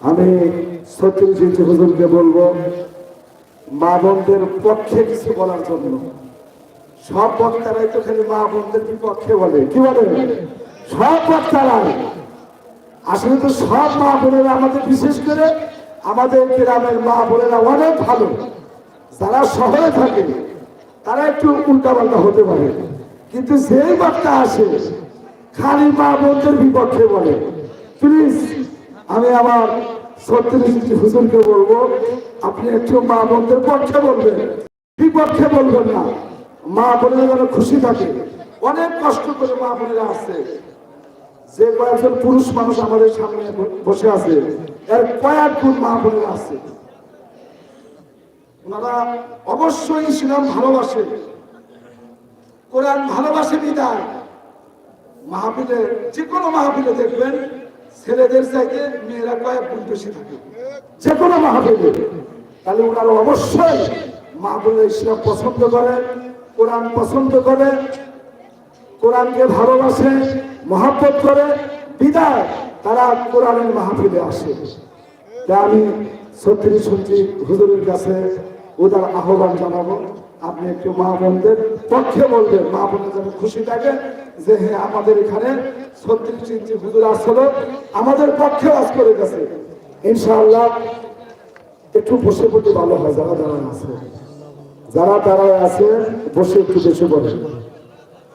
আমি ইঞ্চি হুজুরকে বলব, মা বোনদের পক্ষে কিছু বলার জন্য। সব বক্তারাই তো খালি মা বোনদের বিপক্ষে বলে। কি বলে? সব বক্তারাই। আসলে তো সব মা বোনেরা আমাদের, বিশেষ করে আমাদের গ্রামের মা বোনেরা অনেক ভালো। যারা শহরে থাকে, তারা একটু উল্টাপাল্টা হতে পারে। কিন্তু যেই বক্তা আসে, খালি মা বোনদের বিপক্ষে বলে। প্লিজ আমি আমার ছত্রিশ হুজুরকে বলব, আপনি একটু মা বোনদের পক্ষে বলবেন, বিপক্ষে বলবেন না। মা বোনেরা যেন খুশি থাকে। অনেক কষ্ট করে মা বোনেরা আসছে। যে কয়েকজন পুরুষ মানুষ আমাদের সামনে বসে আছে, এর কয়েক গুণ মা বোনেরা আছে ওনারা অবশ্যই ইসলাম ভালোবাসে। কোরআন ভালোবাসে বিদায়। মাহফিলে যে কোনো মাহফিলে দেখবেন ছেলেদের চাইতে মেয়েরা কয়েক গুণ বেশি থাকে। যে কোনো মাহফিলে। তাহলে ওনারা অবশ্যই মাহফিলে ইসলাম পছন্দ করে কোরআন পছন্দ করে কোরআনকে ভালোবাসে, মহাব্বত করে বিদায় তারা কোরআনের মাহফিলে আসে। আমি ছত্রিশ সঞ্চি হুজুরের কাছে ওদের আহ্বান জানাব। আপনি একটু মা বোনদের পক্ষে বলবেন, মা বোনের যেন খুশি থাকে যে হ্যাঁ আমাদের এখানে ছত্রিশ ইঞ্চি হুজুর আসলো আমাদের পক্ষে আজ করে গেছে। ইনশাআল্লাহ, একটু বসে পড়তে ভালো হয়, যারা দাঁড়ায় আছে। যারা দাঁড়ায় আছে, বসে একটু বেশি বলে